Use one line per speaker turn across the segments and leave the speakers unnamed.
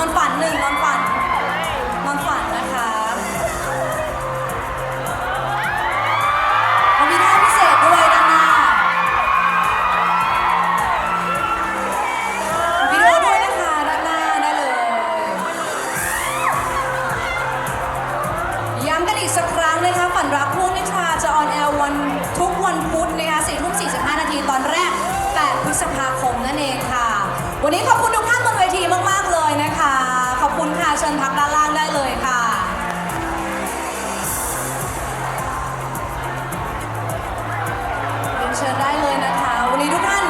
นอนฝันหนึ่งนอนฝัน นอนฝันนะคะมัาพิเศษด้ยด้านหน้าดีโอด้วยนะคะด้านหน้าได้เลย ย้ำกันอีกสักครั้งนะคะ ฝันรักพู่นิทราจะออนแอร์วันทุกวันพุธนะคะสี่ทุ่สี่สิบห้านาทีตอนแรก 8 พฤษภาคมนั่นเองค่ะ วันนี้ขอบคุณ ชิญพักด้านล่างได้เลยค่ะเรียนเชิญได้เลยนะคะ วันนี้ทุกท่าน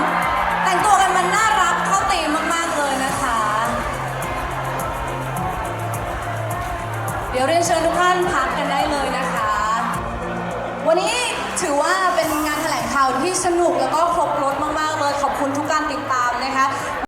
แต่งตัวกันมันน่ารักเข้าตีมมาก ๆ เลยนะคะ เดี๋ยวเรียนเชิญทุกท่านพักกันได้เลยนะคะ วันนี้ถือว่าเป็นงานแถลงข่าวที่สนุกแล้วก็ครบรถมาก ๆ เลย ขอบคุณทุกการติดตามนะคะ